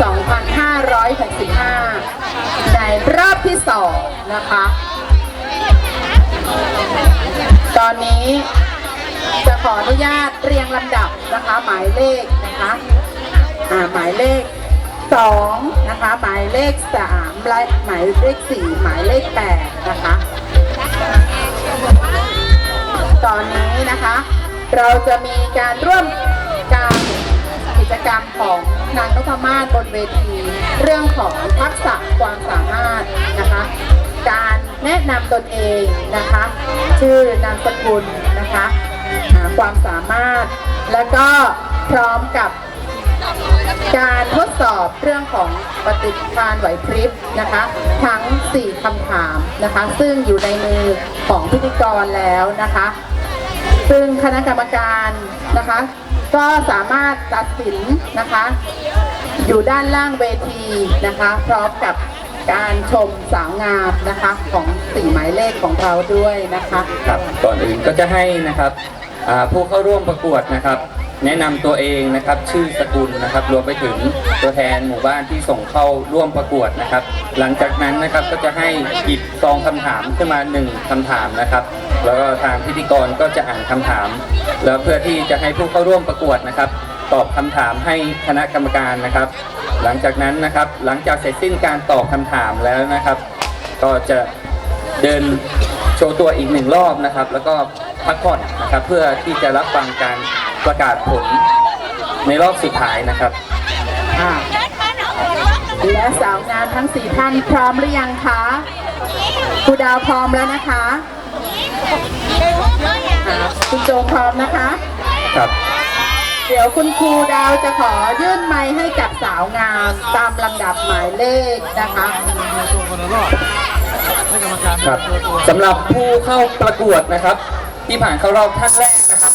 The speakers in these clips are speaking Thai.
2565 ในรอบที่สองนะคะ ตอนนี้จะขออนุญาตเรียงลำดับนะคะ หมายเลขนะคะอ่าหมายเลขสองนะคะ หมายเลขสามแลหมายเลขสี่หมายเลขแปดนะคะ ตอนนี้นะคะ เราจะมีการร่วมการกิจกรรมของ นางนพมาศบนเวที เรื่องของทักษะความสามารถนะคะ การแนะนำตนเองนะคะ ชื่อนามสกุลนะคะความสามารถ แล้วก็พร้อมกับการทดสอบเรื่องของปฏิภาณไหวพริบนะคะ ทั้ง 4คำถามนะคะ ซึ่งอยู่ในมือของพิธีกรแล้วนะคะ ซึ่งคณะกรรมการนะคะ ก็สามารถตัดสินนะคะ อยู่ด้านล่างเวทีนะคะ พร้อมกับการชมสาวงามนะคะของสี่หมายเลขของเราด้วยนะคะ ครับก่อนอื่นก็จะให้นะครับอ่าผู้เข้าร่วมประกวดนะครับ แนะนำตัวเองนะครับชื่อสกุลนะครับรวมไปถึงตัวแทนหมู่บ้านที่ส่งเข้าร่วมประกวดนะครับ หลังจากนั้นนะครับก็จะให้หยิบซองคำถามขึ้นมาหนึ่งคำถามนะครับ แล้วก็ทางพิธีกรก็จะอ่านคำถาม แล้วเพื่อที่จะให้ผู้เข้าร่วมประกวดนะครับ ตอบคำถามให้คณะกรรมการนะครับ หลังจากนั้นนะครับหลังจากเสร็จสิ้นการตอบคำถามแล้วนะครับ ก็จะเดินโชว์ตัวอีกหนึ่งรอบนะครับ แล้วก็พักผ่อนนะครับเพื่อที่จะรับฟังการ ประกาศผลในรอบสุดท้ายนะครับอ่าและสาวงามทั้งสี่ท่านพร้อมหรือยังคะครูดาวพร้อมแล้วนะคะอ่าคุณโจพร้อมนะคะ ครับ เดี๋ยวคุณครูดาวจะขอยื่นไม้ให้กับสาวงามตามลำดับหมายเลขนะคะครับสำหรับผู้เข้าประกวดนะครับ ที่ผ่านเข้ารอบท่านแรกนะครับ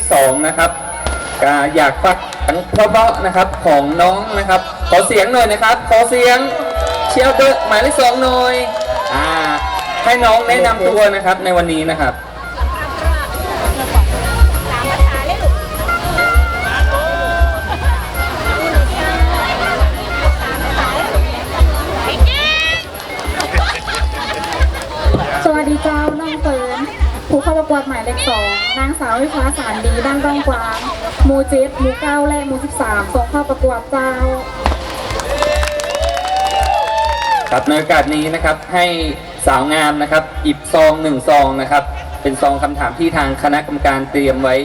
หมายเลขสองนะครับอยากฟังเสียงเพราะๆนะครับของน้องนะครับ ขอเสียงหน่อยนะครับ ขอเสียงเชียร์เดอร์หมายเลขสองหน่อยอ่าให้น้องแนะนำตัวนะครับในวันนี้นะครับสวัสดีเจ้า กวดหมายเลขสองนางสาววิภาสารดีบ้านร่องกวางหมูเจ็ดหมูเก้าและหมูสิบสามส่งเข้าประกวดเจ้า ครับในโอกาสนี้นะครับให้สาวงามนะครับหยิบซองหนึ่งซองนะครับ เป็นซองคำถามที่ทางคณะกรรมการเตรียมไว้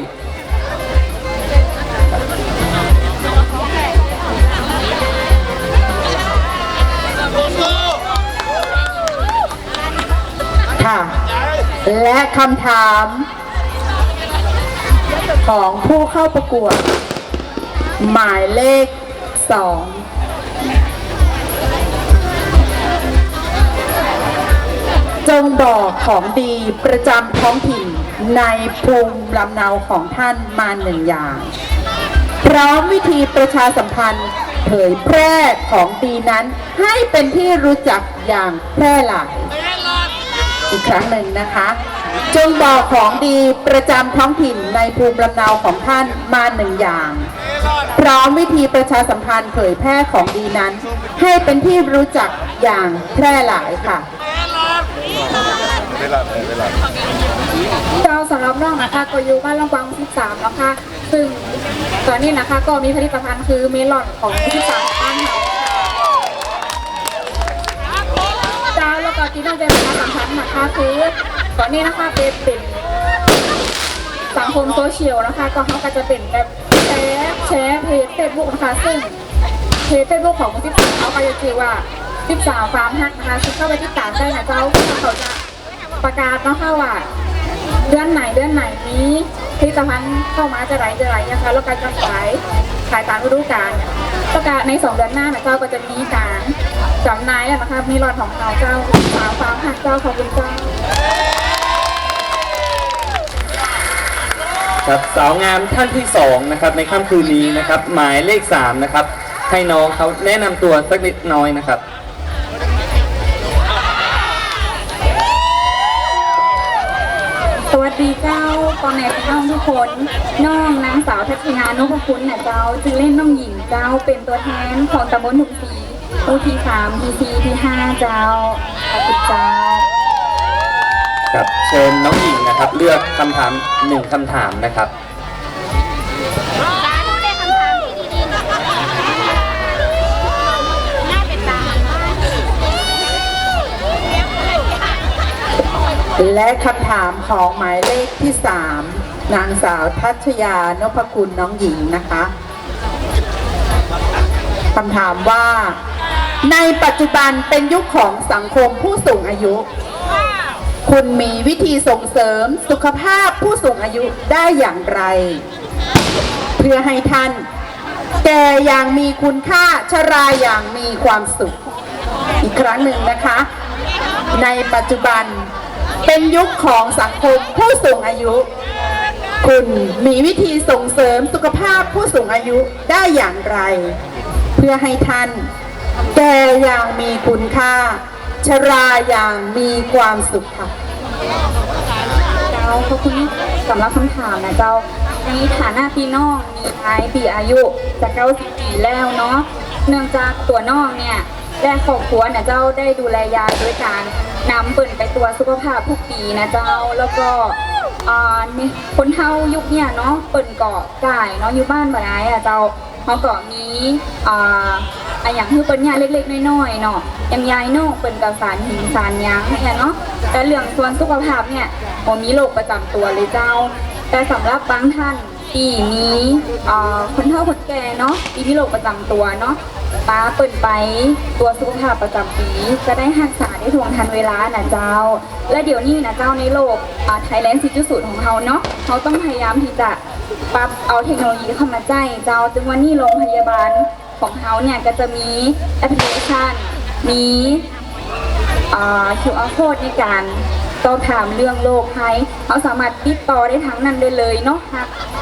และคำถามของผู้เข้าประกวด หมายเลขสองจงบอกของดีประจำท้องถิ่นในภูมิลำเนาของท่านมาหนึ่งอย่าง พร้อมวิธีประชาสัมพันธ์เผยแพร่ของดีนั้นให้เป็นที่รู้จักอย่างแพร่หลาย อีกครั้งหนึ่งนะคะ จงบอกของดีประจำท้องถิ่นในภูมิลำเนาของท่านมาหนึ่งอย่าง พร้อมวิธีประชาสัมพันธ์เผยแพร่ของดีนั้น ให้เป็นที่รู้จักอย่างแพร่หลายค่ะเจ้าสำหรับน้องนะคะก็อยู่บ้านลำปางสิบสามแล้วค่ะซึ่งตอนนี้นะคะก็มีผลิตภัณฑ์คือเมลอนของสิบสาม ที่น่าจะประชาสัมพันธ์นะคะคือตอนนี้นะคะเป็นเป็นสังคมโซเชียลนะคะ ก็เขาก็จะเป็นแบบแชร์แชร์เพจเฟซบุ๊กนะคะซึ่งเพจเฟซบุ๊กของสิบสาเขาก็จะชื่อว่าสิบสาวฟาร์มฮักนะคะซึ่งเข้าไปติดตามได้นะเจ้าเขาจะประกาศนะคะว่าเดือนไหนเดือนไหนนี้ผลิตภัณฑ์เข้ามาจะไรจะไรนะคะแล้วก็จะขายขายตามฤดูกาลประกาศในสองเดือนหน้านะเจ้าก็จะมีการ จำหน่ายแล้วนะคะมีรอดของเราเจ้าสาวฟ้าร์มหักเจ้าขอบคุณเจ้าครับสาวงามท่านที่สองนะครับในค่ำคืนนี้นะครับ หมายเลขสามนะครับ ให้น้องเขาแนะนำตัวสักนิดน้อยนะครับ สวัสดีเจ้าปอแม่พี่น้องทุกคนน้องนางสาวทัศนานพคุณนะเจ้าจึงเล่นน้องหญิงเจ้าเป็นตัวแทนของตำบลหนุ่มศ รีหมู่ที่สามทีซีที่ห้าเจ้าขอบคุณเจ้าครับเชิญน้องหญิงนะครับ เลือกคำถามหนึ่งคำถามนะครับ การเลือกคำถามที่ดีๆนะคะน่าเป็นตาและคำถามของหมายเลขที่3นางสาวทัชยานพคุณน้องหญิงนะคะคำถามว่า ในปัจจุบันเป็นยุคของสังคมผู้สูงอายุ คุณมีวิธีส่งเสริมสุขภาพผู้สูงอายุได้อย่างไร เพื่อให้ท่าน แก่อย่างมีคุณค่าชราอย่างมีความสุข อีกครั้งหนึ่งนะคะ ในปัจจุบันเป็นยุคของสังคมผู้สูงอายุ คุณมีวิธีส่งเสริมสุขภาพผู้สูงอายุได้อย่างไร เพื่อให้ท่าน แก่อย่างมีคุณค่า ชราอย่างมีความสุขค่ะ เจ้าขอบคุณสำหรับคำถามนะเจ้าในฐานะพี่น้องมีท้ายปีอายุจะเก้าสิบปีแล้วเนาะเนื่องจากตัวน้องเนี่ยและครอบครัวนะเจ้าได้ดูแลยายด้วยการนำเปิ่นไปตรวสุขภาพทุกปีนะเจ้าแล้วก็อ่านี่คนเฒ่ายุคเนี่ยเนาะเปิ่นเกาะก่ายเนาะอยู่บ้านบ่ได้อะเจ้าเขาก็มีอ่า อะอย่างคือเปิ่นยาเล็กๆน้อยๆเนาะยำยายน้องเปิ่นกับสารหินสารยังเนี่ยเนาะแต่เรื่องส่วนสุขภาพเนี่ยผมมีโรคประจำตัวเลยเจ้า แต่สำหรับบางท่านปีนี้อ่าคนเฒ่าคนแก่เนาะปีมีโรคประจำตัวเนาะป้าเปิ่นไปตัวสุขภาพประจำปี จะได้รักษาได้ทวงทันเวลานะเจ้า และเดี๋ยวนี้นะเจ้าในโลกไทยแลนด์4.0 ของเราเนาะเขาต้องพยายามที่จะปรับเอาเทคโนโลยีเข้ามาใจเจ้าจึงวันนี้โรงพยาบาล ของเขาเนี่ยก็จะมีแอปพลิเคชัน มีอ่า QR code ในการสอบถามเรื่องโรคภัยเขาสามารถติดต่อได้ทั้งนั้นได้เลยเนาะ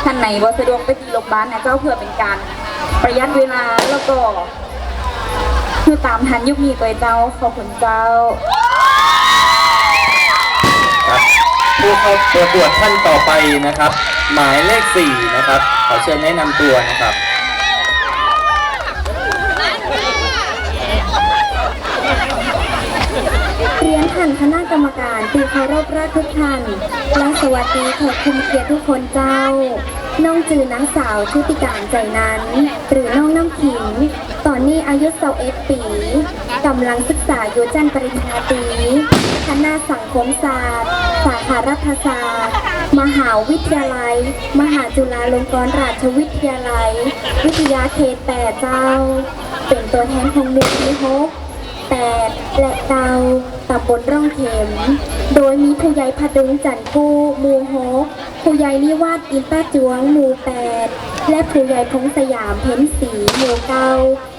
ท่านไหนบ่สะดวกไปที่โรงพยาบาลนะเจ้าเพื่อเป็นการประหยัดเวลาแล้วก็เพื่อตามทันยุคนี้ตัวเจ้าขอบคุณเจ้าครับผู้เข้าประกวดท่านต่อไปนะครับ หมายเลขสี่นะครับขอเชิญแนะนำตัวนะครับ รียนท่านคณะกรรมการที่เคารพรักทุกท่านและสวัสดีขอบคุณเกียรติทุกคนเจ้า น้องจือนางสาวชุติการใจนั้น หรือน้องน้ำขิง ตอนนี้อายุ21ปีกำลังศึกษาอยู่ชั้นปริญญาตรีคณะสังคมศาสตร์ สาขารัฐศาสตร์ มหาวิทยาลัย มหาจุฬาลงกรณราชวิทยาลัย วิทยาเขตแปดเจ้า เป็นตัวแทนของหมู่ที่หก แปดและเตาตำบลร่องเข็ม โดยมีผู้ใหญ่พดุงจันกู้หมู่หกผู้ใหญ่นิวาดอินต้าจวงหมู่แปดและผู้ใหญ่พงสยามเพ้นสีหมู่เก้า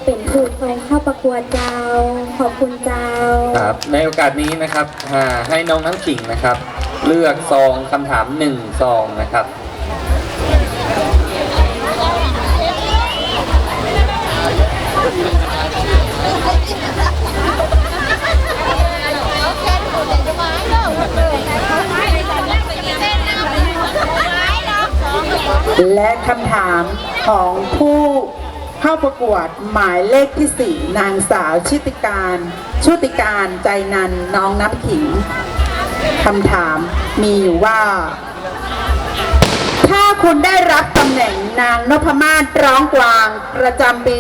เป็นผู้ทรงเข้าประกวดเจ้า ขอบคุณเจ้า ครับในโอกาสนี้นะครับอ่าให้น้องน้ำขิงนะครับ เลือกซองคำถามหนึ่งซองนะครับ และคำถามของผู้เข้าประกวดหมายเลขที่ 4 นางสาวชิติการ ชุติการใจนันน้องน้ำขิงคำถามมีอยู่ว่า ถ้าคุณได้รับตำแหน่งนางนพมาศร้องกวาง ประจำปี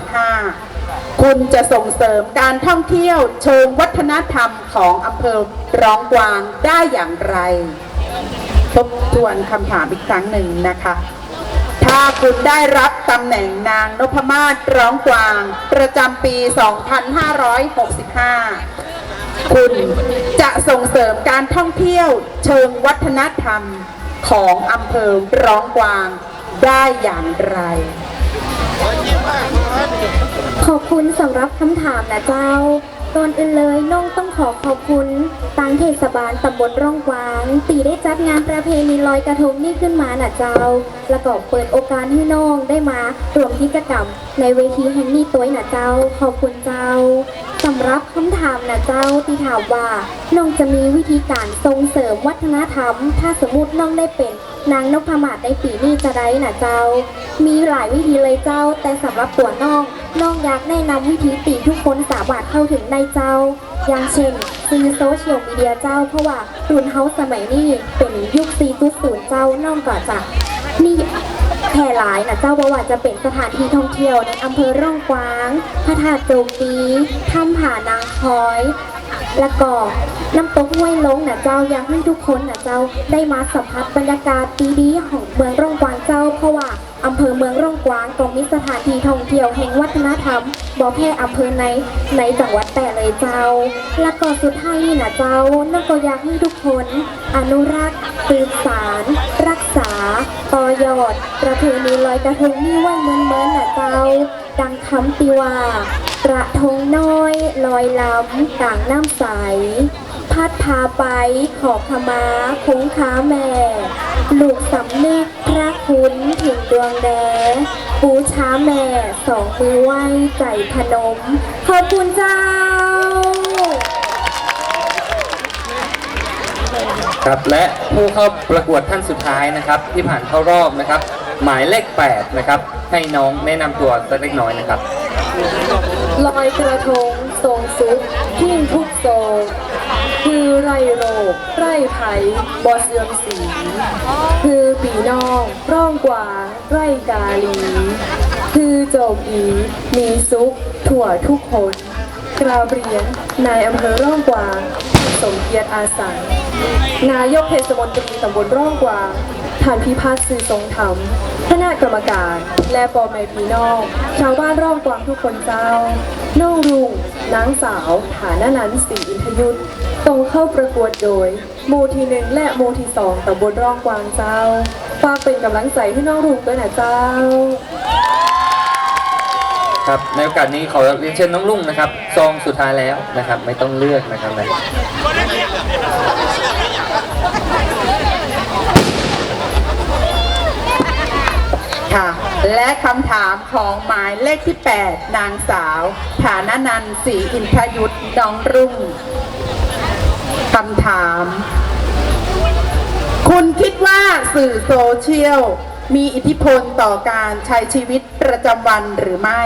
2565 คุณจะส่งเสริมการท่องเที่ยวเชิงวัฒนธรรมของอำเภอร้องกวางได้อย่างไร ทบทวนคำถามอีกครั้งหนึ่งนะคะ ถ้าคุณได้รับตำแหน่งนางนพมาศร้องกวาง ประจำปี 2565 คุณจะส่งเสริมการท่องเที่ยวเชิงวัฒนธรรมของอำเภอร้องกวางได้อย่างไร ขอบคุณสำหรับคำถามนะเจ้า ก่อนอื่นเลยน้องต้องขอขอบคุณทางเทศบาลตำบลร่องกวาง ตีได้จัดงานประเพณีลอยกระทงนี่ขึ้นมาน่ะเจ้า แล้วก็เปิดโอกาสให้น้องได้มารวมกิจกรรม ในเวทีแห่งนี้ตัวน่ะเจ้า ขอบคุณเจ้าสำหรับคำถามนะเจ้าที่ถามว่าน้องจะมีวิธีการส่งเสริมวัฒนธรรม ถ้าสมมติน้องได้เป็นนางนพมาศในปีนี้จะได้น่ะเจ้า มีหลายวิธีเลยเจ้า แต่สำหรับตัวน้องน้องอยากแนะนำวิธีตีทุกคนสามารถเข้าถึงในเจ้า อย่างเช่นซื้อโซเชียลมีเดียเจ้า เพราะว่ารุ่นเฮาสมัยนี้เป็นยุค4.0เจ้าน้องก็จะนี่แพร่หลายนะเจ้าเพราะว่าจะเป็นสถานที่ท่องเที่ยวในอำเภอร่องกวางพระธาตุโจมตีถ้ำผานางคอย แล้วก็น้ำตกห้วยลงนะเจ้าอยากให้ทุกคนนะเจ้าได้มาสัมผัสบรรยากาศดีๆของเมืองร่องกวางเจ้าเพราะว่า อำเภอเมืองร่องกวางก็มีสถานที่ท่องเที่ยวแห่งวัฒนธรรมบอกแค่อำเภอในในจังหวัดแต่เลยเจ้า และก็สุดท้ายนี่นะเจ้านั่นก็อยากให้ทุกคน อนุรักษ์สืบสาร รักษาต่อยอด ประเพณีลอยกระทงนี่ไว้เหมือนเหมือนนะเจ้า ดังคำติว่า กระทงน้อยลอยล้ำต่างน้ำใส พัดพาไปขอขมาคุ้งค้าแม่ ลูกสำนึกพระคุณถึงดวงแดปูช้าแม่สองมือไหว้ใจพนม ขอบคุณเจ้า ครับและผู้เข้าประกวดท่านสุดท้ายนะครับ ที่ผ่านเข้ารอบนะครับ หมายเลข 8 นะครับ ให้น้องแนะนำตัวสักเล็กน้อยนะครับ ลอยกระทงทรงสุขทิ้งทุกโศกคือไรโรค ไรไผ่บอเสื่อมสีคือปีน้องร่องกว่าไรกาลี คือโจมอีมีสุขทั่วทุกคนกราบเรียนนายอำเภอร่องกวางสมเกียรติอาสังนายกเทศมนตรีตำบลร่องกวางท่านพิพัฒน์สื่อทรงธรรมคณะกรรมการ และปอแม่พี่น้องชาวบ้านร่องกวางทุกคนเจ้าน้องรุ่งนางสาว ฐานะนันท์ศรีอินทยุทธตรงเข้าประกวดโดย หมู่ที่หนึ่งและหมู่ที่สองตำบลร่องกวางเจ้าฝากเป็นกำลังใจให้น้องรุ่งด้วยนะเจ้า ครับในโอกาสนี้ขอเรียนเชิญน้องลุงนะครับซองสุดท้ายแล้วนะครับ ไม่ต้องเลือกนะครับนะค่ะและคำถามของหมายเลขที่ 8 นางสาว ฐานะนันท์ศรีอินทยุทธน้องรุ่ง คำถาม คุณคิดว่าสื่อโซเชียล มีอิทธิพลต่อการใช้ชีวิตประจำวันหรือไม่